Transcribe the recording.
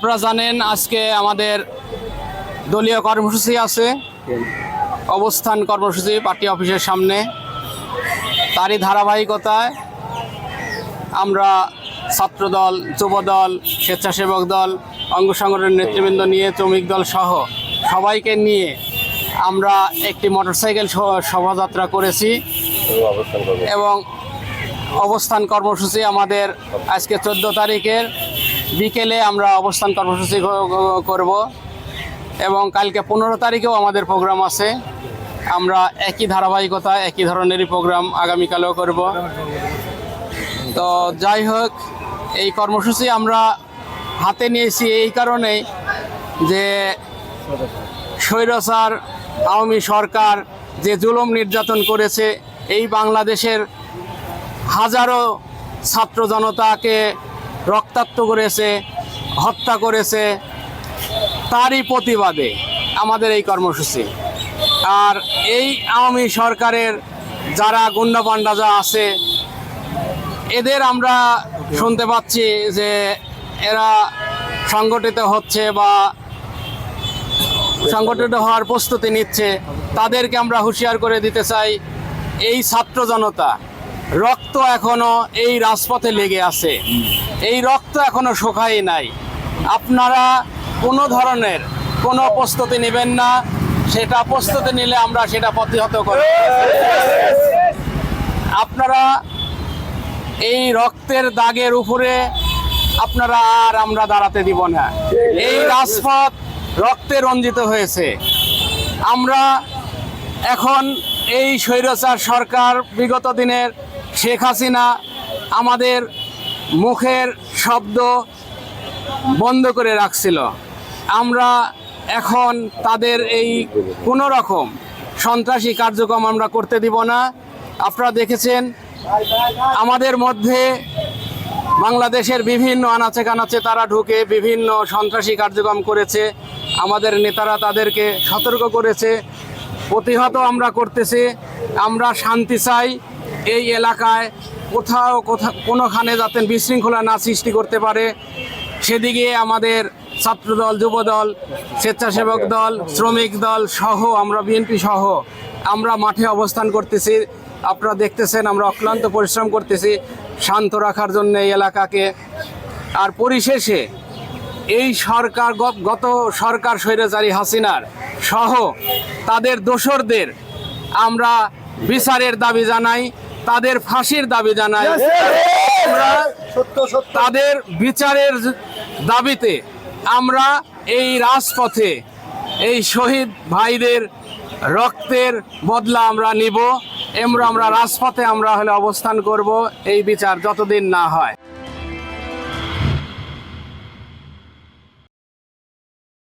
আপনারা জানেন আজকে আমাদের দলীয় কর্মসূচি আছে। অবস্থান কর্মসূচি পার্টি অফিসের সামনে। তারই ধারাবাহিকতায় আমরা ছাত্রদল, যুবদল, স্বেচ্ছাসেবক দল, অঙ্গ সংগঠনের নেতৃবৃন্দ নিয়ে, শ্রমিক দল সহ সবাইকে নিয়ে আমরা একটি মোটরসাইকেল শোভাযাত্রা করেছি। এবং অবস্থান কর্মসূচি আমাদের আজকে চোদ্দ তারিখের। বিকেলে আমরা অবস্থান কর্মসূচি করব এবং কালকে পনেরো তারিখেও আমাদের প্রোগ্রাম আছে। আমরা একই ধারাবাহিকতা, একই ধরনেরই প্রোগ্রাম আগামীকালেও করব। তো যাই হোক, এই কর্মসূচি আমরা হাতে নিয়েছি এই কারণেই যে স্বৈরাচার আওয়ামী সরকার যে জুলুম নির্যাতন করেছে, এই বাংলাদেশের হাজারো ছাত্র জনতাকে রক্তাক্ত করেছে, হত্যা করেছে তারই প্রতিবাদে আমাদের এই কর্মসূচি। আর এই আওয়ামী সরকারের যারা গুন্ডাপান্ডা যা আছে, এদের আমরা শুনতে পাচ্ছি যে এরা সংগঠিত হচ্ছে বা সংগঠিত হওয়ার প্রস্তুতি নিচ্ছে। তাদেরকে আমরা হুঁশিয়ার করে দিতে চাই, এই ছাত্র জনতা রক্ত এখনও এই রাজপথে লেগে আছে। এই রক্ত এখনও শুকাই নাই। আপনারা কোনো ধরনের কোনো প্রস্তুতি নেবেন না। সেটা প্রস্তুতি নিলে আমরা সেটা প্রতিহত করব। আপনারা এই রক্তের দাগের উপরে আপনারা আর আমরা দাঁড়াতে দিব না। এই রাজপথ রক্তে রঞ্জিত হয়েছে। আমরা এখন এই স্বৈরাচার সরকার বিগত দিনের শেখ হাসিনা আমাদের মুখের শব্দ বন্ধ করে রাখছিল। আমরা এখন তাদের এই কোনো রকম সন্ত্রাসী কার্যক্রম আমরা করতে দিব না। আপনারা দেখেছেন, আমাদের মধ্যে বাংলাদেশের বিভিন্ন আনাচে কানাচে তারা ঢুকে বিভিন্ন সন্ত্রাসী কার্যক্রম করেছে। আমাদের নেতারা তাদেরকে সতর্ক করেছে। প্রতিহত আমরা করতেছি। আমরা শান্তি চাই। এই এলাকায় কোথাও কোথাও কোনোখানে যাতে বিশৃঙ্খলা না সৃষ্টি করতে পারে সেদিকে আমাদের ছাত্রদল যুবদল স্বেচ্ছাসেবক দল শ্রমিক দল সহ আমরা বিএনপি সহ আমরা মাঠে অবস্থান করতেছি। আপনারা দেখতেছেন আমরা অক্লান্ত পরিশ্রম করতেছি শান্ত রাখার জন্য এই এলাকাকে। আর পরিশেষে এই সরকার গত সরকার স্বৈরাচারী হাসিনার সহ তাদের দোসরদের আমরা বিচারের দাবি জানাই। তাদের ফাঁসির দাবি জানাই আমরা তাদের বিচারের দাবিতে আমরা এই রাজপথে এই শহীদ ভাইদের রক্তের বদলা আমরা নিব এমরা আমরা রাজপথে আমরা হলে অবস্থান করব এই বিচার যতদিন না হয়।